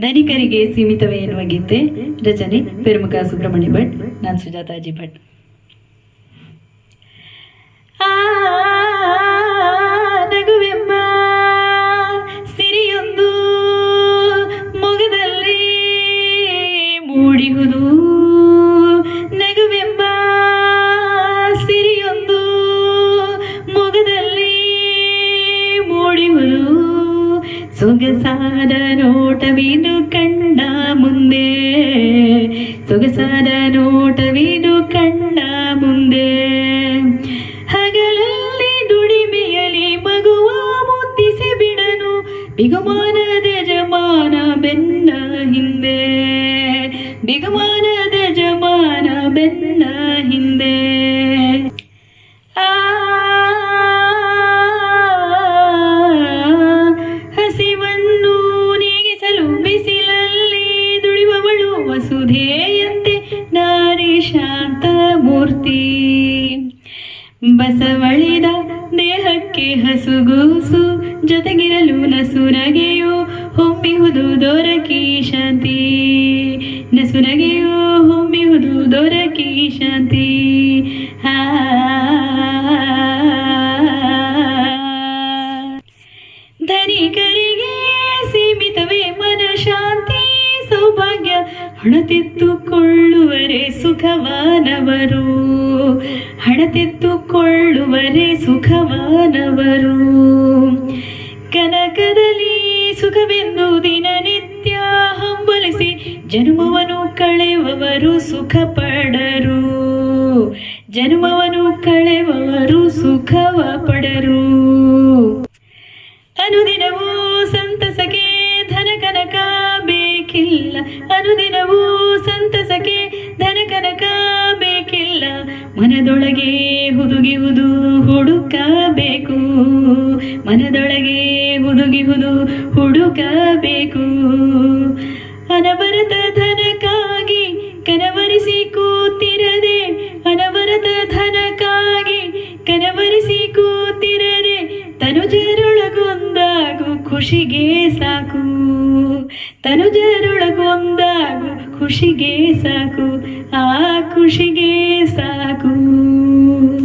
ಧನಿಕರಿಗೆ ಸೀಮಿತವೇ ಎನ್ನುವ ಗೀತೆ ರಚನೆ ಪೆರುಮುಖ ಸುಬ್ರಹ್ಮಣ್ಯ ಭಟ್ ನಾನು ಸುಜಾತಾಜಿ ಭಟ್. ಆ ಸೊಗಸಾದ ನೋಟವೇನು ಕಂಡ ಮುಂದೆ. ಸೊಗಸಾದ ನೋಟವೇನು ಕಂಡ ಮುಂದೆ. ಹಗಲಲ್ಲಿ ದುಡಿಮೆಯಲ್ಲಿ ಮಗುವ ಮುತ್ತಿಸಿ ಬಿಡನು. ಬಿಗುಮಾನದ ಜಮಾನ ಬೆನ್ನ ಹಿಂದೆ. ಬಿಗುಮಾನದ ಜಮಾನ ಬೆನ್ನ ಹಿಂದೆ. ಮೂರ್ತಿ. ಬಸವಳಿದ ದೇಹಕ್ಕೆ ಹಸುಗೂಸು, ಜೊತೆಗಿರಲು ನಸುನಗೆಯು ಹೊಮ್ಮಿಹುದು ದೊರಕಿ ಶಾಂತಿ. ನಸುನಗೆಯು ಹೊಮ್ಮಿಹುದು ದೊರಕಿ ಶಾಂತಿ. ಹಾ. ಧನಿಕರಿಗೆ ಸೀಮಿತವೇ ಮನ ಶಾಂತಿ ಹಣತೆತ್ತುಕೊಳ್ಳುವರೆ ಸುಖವಾನವರು. ಹಣತೆತ್ತುಕೊಳ್ಳುವರೆ ಸುಖವಾನವರು. ಕನಕದಲ್ಲಿ ಸುಖವೆಂದು ದಿನನಿತ್ಯ ಹಂಬಲಿಸಿ ಜನ್ಮವನ್ನು ಕಳೆಯುವವರು ಸುಖ ಪಡರು ಜನ್ಮವನ್ನು ಕಳೆಯುವವರು ಸುಖವ ಪಡರು. ಅನುದಿನವೂ ಅನುದಿನವೂ ಸಂತಸಕ್ಕೆ ಧನ ಕನಕ ಬೇಕಿಲ್ಲ. ಮನದೊಳಗೆ ಹುದುಗಿಹುದು ಹುಡುಕಬೇಕು. ಮನದೊಳಗೆ ಹುದುಗಿಹುದು ಹುಡುಕಬೇಕು. ಅನವರತ ಧನಕ್ಕಾಗಿ ಖುಷಿಗೆ ಸಾಕು. ತನುಜರೊಳಗೊಂದಾಗು ಖುಷಿಗೆ ಸಾಕು. ಆ ಖುಷಿಗೆ ಸಾಕು.